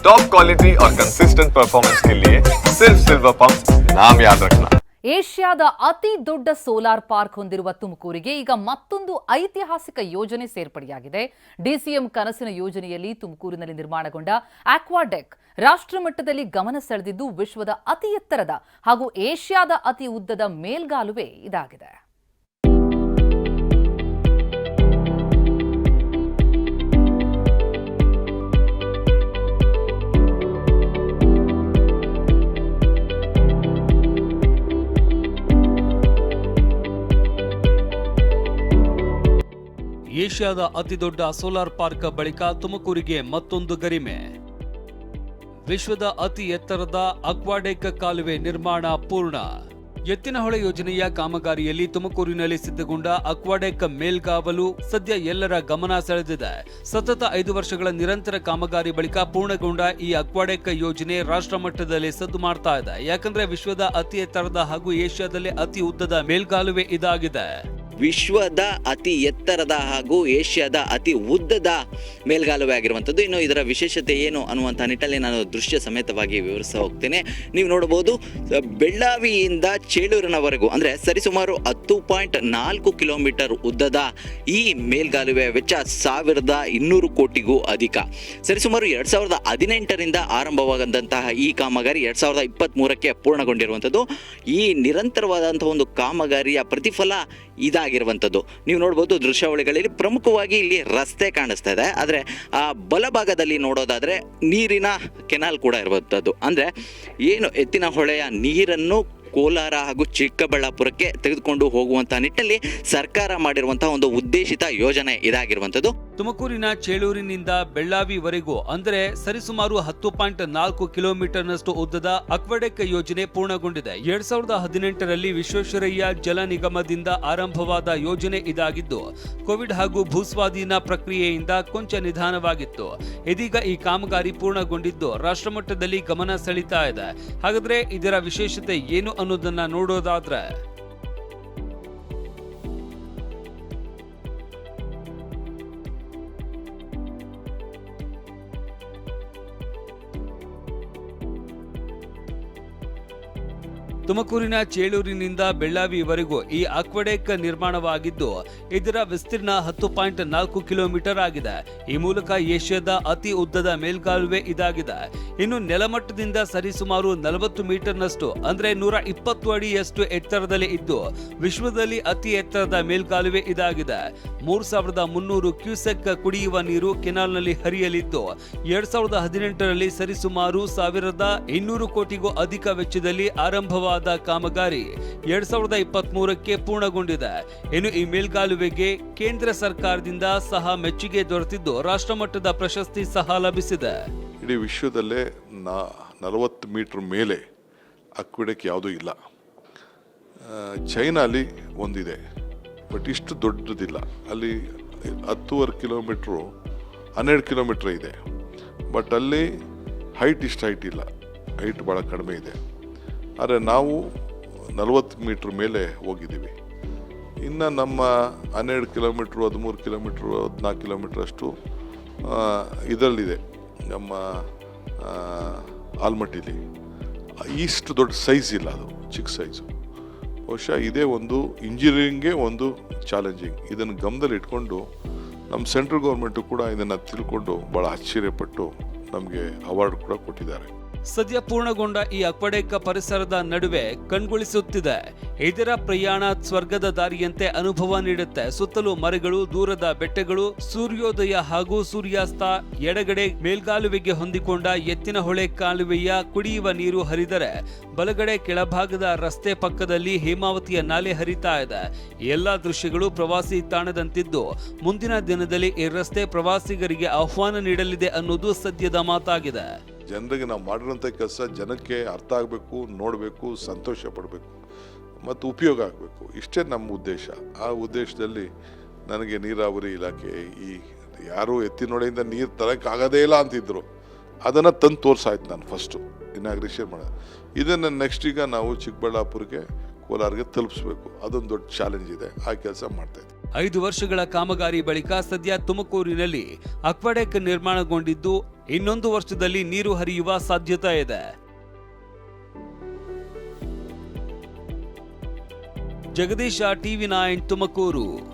Top quality और consistent performance के लिए सिर्फ सिल्वर पंप नाम याद रखना ಏಷ್ಯಾದ ಅತಿ ದೊಡ್ಡ ಸೋಲಾರ್ ಪಾರ್ಕ್ ಹೊಂದಿರುವ ತುಮಕೂರಿಗೆ ಈಗ ಮತ್ತೊಂದು ಐತಿಹಾಸಿಕ ಯೋಜನೆ ಸೇರ್ಪಡೆಯಾಗಿದೆ ಡಿಸಿಎಂ ಕನಸಿನ ಯೋಜನೆಯಲ್ಲಿ ತುಮಕೂರಿನಲ್ಲಿ ನಿರ್ಮಾಣಗೊಂಡ ಆಕ್ವಾಡೆಕ್ ರಾಷ್ಟ್ರಮಟ್ಟದಲ್ಲಿ ಗಮನ ಸೆಳೆದಿದ್ದು ವಿಶ್ವದ ಅತಿ ಎತ್ತರದ ಹಾಗೂ ಏಷ್ಯಾದ ಅತಿ ಉದ್ದದ ಮೇಲ್ಗಾಲುವೆ ಇದಾಗಿದೆ ಏಷ್ಯಾದ ಅತಿದೊಡ್ಡ ಸೋಲಾರ್ ಪಾರ್ಕ್ ಬಳಿಕ ತುಮಕೂರಿಗೆ ಮತ್ತೊಂದು ಗರಿಮೆ. ವಿಶ್ವದ ಅತಿ ಎತ್ತರದ ಅಕ್ವಾಡೆಕ್ ಕಾಲುವೆ ನಿರ್ಮಾಣ ಪೂರ್ಣ. ಎತ್ತಿನಹೊಳೆ ಯೋಜನೆಯ ಕಾಮಗಾರಿಯಲ್ಲಿ ತುಮಕೂರಿನಲ್ಲಿ ಸಿದ್ಧಗೊಂಡ ಅಕ್ವಾಡೆಕ್ ಮೇಲ್ಗಾವಲು ಸದ್ಯ ಎಲ್ಲರ ಗಮನ ಸೆಳೆದಿದೆ. ಸತತ ಐದು ವರ್ಷಗಳ ನಿರಂತರ ಕಾಮಗಾರಿ ಬಳಿಕ ಪೂರ್ಣಗೊಂಡ ಈ ಅಕ್ವಾಡೆಕ್ ಯೋಜನೆ ರಾಷ್ಟ್ರ ಮಟ್ಟದಲ್ಲಿ ಸದ್ದು ಮಾಡ್ತಾ ಇದೆ. ಯಾಕಂದ್ರೆ ವಿಶ್ವದ ಅತಿ ಎತ್ತರದ ಹಾಗೂ ಏಷ್ಯಾದಲ್ಲಿ ಅತಿ ಉದ್ದದ ಮೇಲ್ಗಾಲುವೆ ಇದಾಗಿದೆ. ವಿಶ್ವದ ಅತಿ ಎತ್ತರದ ಹಾಗೂ ಏಷ್ಯಾದ ಅತಿ ಉದ್ದದ ಮೇಲ್ಗಾಲುವೆ ಆಗಿರುವಂಥದ್ದು. ಇನ್ನು ಇದರ ವಿಶೇಷತೆ ಏನು ಅನ್ನುವಂಥ ನಿಟ್ಟಲ್ಲಿ ನಾನು ದೃಶ್ಯ ಸಮೇತವಾಗಿ ವಿವರಿಸ್ತಾ ಹೋಗ್ತೇನೆ. ನೀವು ನೋಡಬಹುದು, ಬೆಳ್ಳಾವಿಯಿಂದ ಚೇಳೂರಿನವರೆಗೂ, ಅಂದರೆ ಸರಿಸುಮಾರು ಹತ್ತು ಪಾಯಿಂಟ್ ನಾಲ್ಕು ಕಿಲೋಮೀಟರ್ ಉದ್ದದ ಈ ಮೇಲ್ಗಾಲುವೆ ವೆಚ್ಚ ಸಾವಿರದ ಇನ್ನೂರು ಕೋಟಿಗೂ ಅಧಿಕ. ಸರಿಸುಮಾರು ಎರಡು ಸಾವಿರದ ಹದಿನೆಂಟರಿಂದ ಆರಂಭವಾದಂತಹ ಈ ಕಾಮಗಾರಿ ಎರಡು ಸಾವಿರದ ಇಪ್ಪತ್ತ್ಮೂರಕ್ಕೆ ಪೂರ್ಣಗೊಂಡಿರುವಂಥದ್ದು. ಈ ನಿರಂತರವಾದಂಥ ಒಂದು ಕಾಮಗಾರಿಯ ಪ್ರತಿಫಲ ಇದಾಗಿರುವಂಥದ್ದು. ನೀವು ನೋಡ್ಬೋದು ದೃಶ್ಯಾವಳಿಗಳಲ್ಲಿ ಪ್ರಮುಖವಾಗಿ ಇಲ್ಲಿ ರಸ್ತೆ ಕಾಣಿಸ್ತಾ ಇದೆ. ಆದರೆ ಆ ಬಲಭಾಗದಲ್ಲಿ ನೋಡೋದಾದರೆ ನೀರಿನ ಕೆನಾಲ್ ಕೂಡ ಇರುವಂಥದ್ದು. ಅಂದರೆ ಏನು ಎತ್ತಿನ ಹೊಳೆಯ ನೀರನ್ನು ಕೋಲಾರ ಹಾಗೂ ಚಿಕ್ಕಬಳ್ಳಾಪುರಕ್ಕೆ ತೆಗೆದುಕೊಂಡು ಹೋಗುವಂಥ ನಿಟ್ಟಲ್ಲಿ ಸರ್ಕಾರ ಮಾಡಿರುವಂಥ ಒಂದು ಉದ್ದೇಶಿತ ಯೋಜನೆ ಇದಾಗಿರುವಂಥದ್ದು. ತುಮಕೂರಿನ ಚೇಳೂರಿನಿಂದ ಬೆಳ್ಳಾವಿವರೆಗೂ, ಅಂದರೆ ಸರಿಸುಮಾರು ಹತ್ತು ಪಾಯಿಂಟ್ ನಾಲ್ಕು ಕಿಲೋಮೀಟರ್ನಷ್ಟು ಉದ್ದದ ಅಕ್ವಡೆಕ್ ಯೋಜನೆ ಪೂರ್ಣಗೊಂಡಿದೆ. ಎರಡ್ ಸಾವಿರದ ಹದಿನೆಂಟರಲ್ಲಿ ವಿಶ್ವೇಶ್ವರಯ್ಯ ಜಲ ನಿಗಮದಿಂದ ಆರಂಭವಾದ ಯೋಜನೆ ಇದಾಗಿದ್ದು, ಕೋವಿಡ್ ಹಾಗೂ ಭೂಸ್ವಾಧೀನ ಪ್ರಕ್ರಿಯೆಯಿಂದ ಕೊಂಚ ನಿಧಾನವಾಗಿತ್ತು. ಇದೀಗ ಈ ಕಾಮಗಾರಿ ಪೂರ್ಣಗೊಂಡಿದ್ದು, ರಾಷ್ಟ್ರಮಟ್ಟದಲ್ಲಿ ಗಮನ ಸೆಳೀತಾ ಇದೆ. ಹಾಗಾದ್ರೆ ಇದರ ವಿಶೇಷತೆ ಏನು ಅನ್ನೋದನ್ನ ನೋಡೋದಾದ್ರೆ ತುಮಕೂರಿನ ಚೇಳೂರಿನಿಂದ ಬೆಳ್ಳಾವಿವರೆಗೂ ಈ ಅಕ್ವಡೆಕ್ ನಿರ್ಮಾಣವಾಗಿದ್ದು, ಇದರ ವಿಸ್ತೀರ್ಣ ಹತ್ತು ಪಾಯಿಂಟ್ ನಾಲ್ಕು ಕಿಲೋಮೀಟರ್ ಆಗಿದೆ. ಈ ಮೂಲಕ ಏಷ್ಯಾದ ಅತಿ ಉದ್ದದ ಮೇಲ್ಗಾಲುವೆ ಇದಾಗಿದೆ. ಇನ್ನು ನೆಲಮಟ್ಟದಿಂದ ಸರಿಸುಮಾರು ನಲವತ್ತು ಮೀಟರ್ನಷ್ಟು, ಅಂದ್ರೆ ನೂರ ಇಪ್ಪತ್ತು ಅಡಿಯಷ್ಟು ಎತ್ತರದಲ್ಲಿ ಇದ್ದು, ವಿಶ್ವದಲ್ಲಿ ಅತಿ ಎತ್ತರದ ಮೇಲ್ಗಾಲುವೆ ಇದಾಗಿದೆ. ಮೂರ್ ಸಾವಿರದ ಮುನ್ನೂರು ಕ್ಯೂಸೆಕ್ ಕುಡಿಯುವ ನೀರು ಕೆನಾಲ್ನಲ್ಲಿ ಹರಿಯಲಿದ್ದು, ಎರಡ್ ಸಾವಿರದ ಹದಿನೆಂಟರಲ್ಲಿ ಸರಿಸುಮಾರು ಸಾವಿರದ ಇನ್ನೂರು ಕೋಟಿಗೂ ಅಧಿಕ ವೆಚ್ಚದಲ್ಲಿ ಆರಂಭವಾದ ಕಾಮಗಾರಿ ಎರಡ್ ಸಾವಿರದ ಇಪ್ಪತ್ತ್ ಮೂರಕ್ಕೆ ಪೂರ್ಣಗೊಂಡಿದೆ. ಇನ್ನು ಈ ಮೇಲ್ಗಾಲುವೆಗೆ ಕೇಂದ್ರ ಸರ್ಕಾರದಿಂದ ಸಹ ಮೆಚ್ಚುಗೆ ದೊರೆತಿದ್ದು ರಾಷ್ಟ್ರಮಟ್ಟದ ಪ್ರಶಸ್ತಿ ಸಹ ಲಭಿಸಿದೆ. ಇಡೀ ವಿಶ್ವದಲ್ಲೇ ನಲವತ್ತು ಮೀಟರ್ ಮೇಲೆ ಅಕ್ವಿಡಕ್ಕೆ ಯಾವುದೂ ಇಲ್ಲ. ಚೈನಾಲಿ ಒಂದಿದೆ, ಬಟ್ ಇಷ್ಟು ದೊಡ್ಡದಿಲ್ಲ. ಅಲ್ಲಿ ಹತ್ತುವರೆ ಕಿಲೋಮೀಟ್ರು, ಹನ್ನೆರಡು ಕಿಲೋಮೀಟ್ರ್ ಇದೆ. ಬಟ್ ಅಲ್ಲಿ ಹೈಟ್ ಇಷ್ಟು ಹೈಟ್ ಇಲ್ಲ. ಹೈಟ್ ಭಾಳ ಕಡಿಮೆ ಇದೆ. ಆದರೆ ನಾವು ನಲವತ್ತು ಮೀಟ್ರ್ ಮೇಲೆ ಹೋಗಿದ್ದೀವಿ. ಇನ್ನು ನಮ್ಮ ಹನ್ನೆರಡು ಕಿಲೋಮೀಟ್ರು, ಹದಿಮೂರು ಕಿಲೋಮೀಟ್ರು, ಹದಿನಾಲ್ಕು ಕಿಲೋಮೀಟ್ರಷ್ಟು ಇದರಲ್ಲಿದೆ ನಮ್ಮ ಆಲ್ಮಟ್ಟಿಲಿ. ಇಷ್ಟು ದೊಡ್ಡ ಸೈಜ್ ಇಲ್ಲ ಅದು, ಚಿಕ್ಕ ಸೈಜು ಬಹುಶಃ ಇದೇ ಒಂದು ಇಂಜಿನಿಯರಿಂಗೇ ಒಂದು ಚಾಲೆಂಜಿಂಗ್ ಇದನ್ನು ಗಮನದಲ್ಲಿ ಇಟ್ಕೊಂಡು ನಮ್ಮ ಸೆಂಟ್ರಲ್ ಗೌರ್ಮೆಂಟು ಕೂಡ ಇದನ್ನು ತಿಳ್ಕೊಂಡು ಭಾಳ ಆಶ್ಚರ್ಯಪಟ್ಟು ನಮಗೆ ಅವಾರ್ಡ್ ಕೂಡ ಕೊಟ್ಟಿದ್ದಾರೆ. ಸದ್ಯ ಪೂರ್ಣಗೊಂಡ ಈ ಅಕ್ವಡೇಕ ಪರಿಸರದ ನಡುವೆ ಕಣ್ಗೊಳಿಸುತ್ತಿದೆ. ಇದರ ಪ್ರಯಾಣ ಸ್ವರ್ಗದ ದಾರಿಯಂತೆ ಅನುಭವ ನೀಡುತ್ತೆ. ಸುತ್ತಲೂ ಮರಗಳು, ದೂರದ ಬೆಟ್ಟಗಳು, ಸೂರ್ಯೋದಯ ಹಾಗೂ ಸೂರ್ಯಾಸ್ತ ಎಡಗಡೆ ಮೇಲ್ಗಾಲುವೆಗೆ ಹೊಂದಿಕೊಂಡ ಎತ್ತಿನ ಹೊಳೆ ಕಾಲುವೆಯ ಕುಡಿಯುವ ನೀರು ಹರಿದರೆ ಬಲಗಡೆ ಕೆಳಭಾಗದ ರಸ್ತೆ ಪಕ್ಕದಲ್ಲಿ ಹೇಮಾವತಿಯ ನಾಲೆ ಹರಿತಾ ಇದೆ. ಎಲ್ಲಾ ದೃಶ್ಯಗಳು ಪ್ರವಾಸಿ ತಾಣದಂತಿದ್ದು. ಮುಂದಿನ ದಿನದಲ್ಲಿ ಈ ರಸ್ತೆ ಪ್ರವಾಸಿಗರಿಗೆ ಆಹ್ವಾನ ನೀಡಲಿದೆ ಅನ್ನೋದು ಸದ್ಯದ ಮಾತಾಗಿದೆ. ಜನರಿಗೆ ನಾವು ಮಾಡಿರೋಂಥ ಕೆಲಸ ಜನಕ್ಕೆ ಅರ್ಥ ಆಗಬೇಕು, ನೋಡಬೇಕು, ಸಂತೋಷ ಪಡಬೇಕು ಮತ್ತು ಉಪಯೋಗ ಆಗಬೇಕು. ಇಷ್ಟೇ ನಮ್ಮ ಉದ್ದೇಶ. ಆ ಉದ್ದೇಶದಲ್ಲಿ ನನಗೆ ನೀರಾವರಿ ಇಲಾಖೆ ಈ ಯಾರು ಎತ್ತಿನೊಳೆಯಿಂದ ನೀರು ತರೋಕ್ಕಾಗೋದೇ ಇಲ್ಲ ಅಂತಿದ್ರು. ಅದನ್ನು ತಂದು ತೋರಿಸಾಯ್ತು ನಾನು ಫಸ್ಟು. ಇನಾಗ್ರೇಷನ್ ಮಾಡೋದು ಇದನ್ನು ನೆಕ್ಸ್ಟ್ ಈಗ ನಾವು ಚಿಕ್ಕಬಳ್ಳಾಪುರಕ್ಕೆ ಕೋಲಾರ್ಗೆ ತಲುಪಿಸ್ಬೇಕು. ಅದೊಂದು ದೊಡ್ಡ ಚಾಲೆಂಜ್ ಇದೆ. ಆ ಕೆಲಸ ಮಾಡ್ತಾ ಇದ್ದೀವಿ ಐದು ವರ್ಷಗಳ ಕಾಮಗಾರಿ ಬಳಿಕ ಸದ್ಯ ತುಮಕೂರಿನಲ್ಲಿ ಅಕ್ವಾಡೆಕ್ ನಿರ್ಮಾಣಗೊಂಡಿದ್ದು ಇನ್ನೊಂದು ವರ್ಷದಲ್ಲಿ ನೀರು ಹರಿಯುವ ಸಾಧ್ಯತೆ ಇದೆ. Jagadish TV nine Tumakuru.